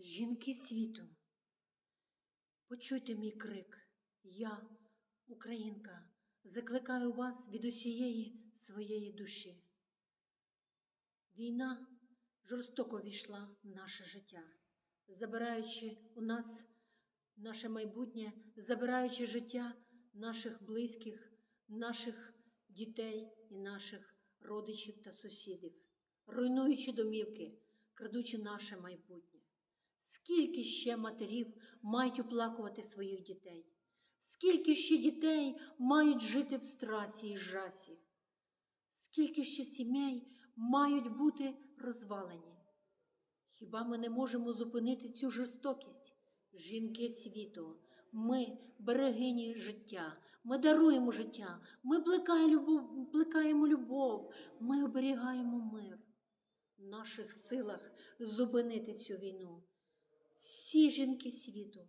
Жінки світу, почуйте мій крик. Я, українка, закликаю вас від усієї своєї душі. Війна жорстоко війшла в наше життя, забираючи у нас наше майбутнє, забираючи життя наших близьких, наших дітей і наших родичів та сусідів, руйнуючи домівки, крадучи наше майбутнє. Скільки ще матерів мають оплакувати своїх дітей? Скільки ще дітей мають жити в страсі і жасі? Скільки ще сімей мають бути розвалені? Хіба ми не можемо зупинити цю жорстокість? Жінки світу, ми берегині життя, ми даруємо життя, ми плекаємо любов, ми оберігаємо мир. В наших силах зупинити цю війну. Жінки світу,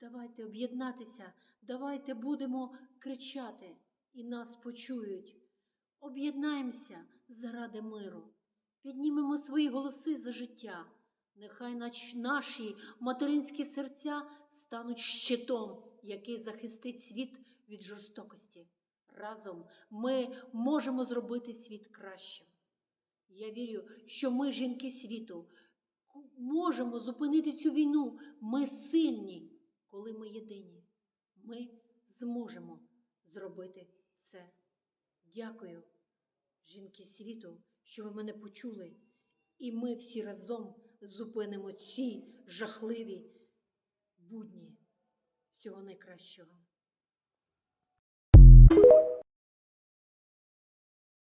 давайте об'єднатися, давайте будемо кричати і нас почують. Об'єднаємося заради миру, піднімемо свої голоси за життя. Нехай наші материнські серця стануть щитом, який захистить світ від жорстокості. Разом ми можемо зробити світ кращим. Я вірю, що ми, жінки світу, можемо зупинити цю війну. Ми сильні, коли ми єдині. Ми зможемо зробити це. Дякую, жінки світу, що ви мене почули, і ми всі разом зупинимо ці жахливі будні. Всього найкращого.